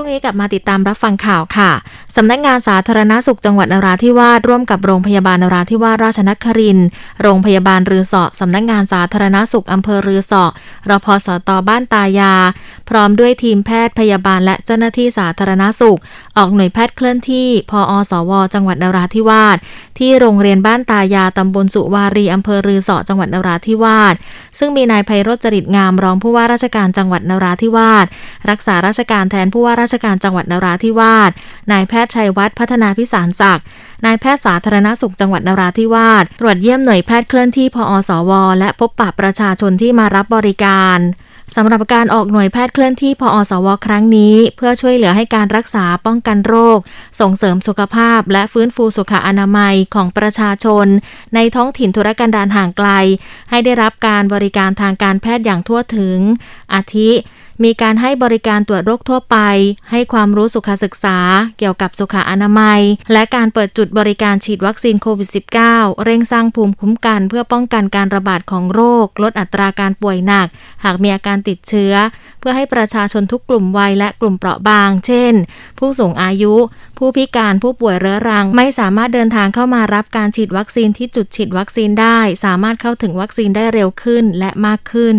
ช่วงนี้กลับมาติดตามรับฟังข่าวค่ะ สำนักงานสาธารณสุขจังหวัดนราธิวาสร่วมกับโรงพยาบาลนราธิวาสราชนคริน โรงพยาบาลรือเสาะสำนักงานสาธารณสุขอำเภอรือเสาะรพสตบ้านตายา พร้อมด้วยทีมแพทย์พยาบาลและเจ้าหน้าที่สาธารณสุข ออกหน่วยแพทย์เคลื่อนที่พอสว จังหวัดนราธิวาสที่โรงเรียนบ้านตายาตำบลสุวารีอำเภอรือเสาะจังหวัดนราธิวาสซึ่งมีนายไพโรจน์จริตงามรองผู้ว่าราชการจังหวัดนราธิวาสรักษาราชการแทนผู้ว่าราราชการจังหวัดนราธิวาส นายแพทย์ชัยวัฒน์พัฒนาพิสารศักดิ์ นายแพทย์สาธารณสุขจังหวัดนราธิวาส ตรวจเยี่ยมหน่วยแพทย์เคลื่อนที่พอสว และพบปะประชาชนที่มารับบริการ สำหรับการออกหน่วยแพทย์เคลื่อนที่พออสว ครั้งนี้ เพื่อช่วยเหลือให้การรักษาป้องกันโรค ส่งเสริมสุขภาพ และฟื้นฟูสุขอนามัยของประชาชน ในท้องถิ่นธุรกันดารห่างไกล ให้ได้รับการบริการทางการแพทย์อย่างทั่วถึง อาทิ มีการให้บริการตรวจโรคทั่วไป ให้ความรู้สุขศึกษา เกี่ยวกับสุขอนามัย และการเปิดจุดบริการฉีดวัคซีนโควิด -19 เร่งสร้างภูมิคุ้มกัน เพื่อป้องกันการระบาดของโรค ลดอัตราการป่วยหนัก หากมีอาการติดเชื้อ เพื่อให้ประชาชนทุกกลุ่มวัยและกลุ่มเปราะบาง เช่น ผู้สูงอายุ ผู้พิการผู้ป่วยเรื้อรัง ไม่สามารถเดินทางเข้ามารับการฉีดวัคซีนที่จุดฉีดวัคซีนได้ สามารถเข้าถึงวัคซีนได้เร็วขึ้นและมากขึ้น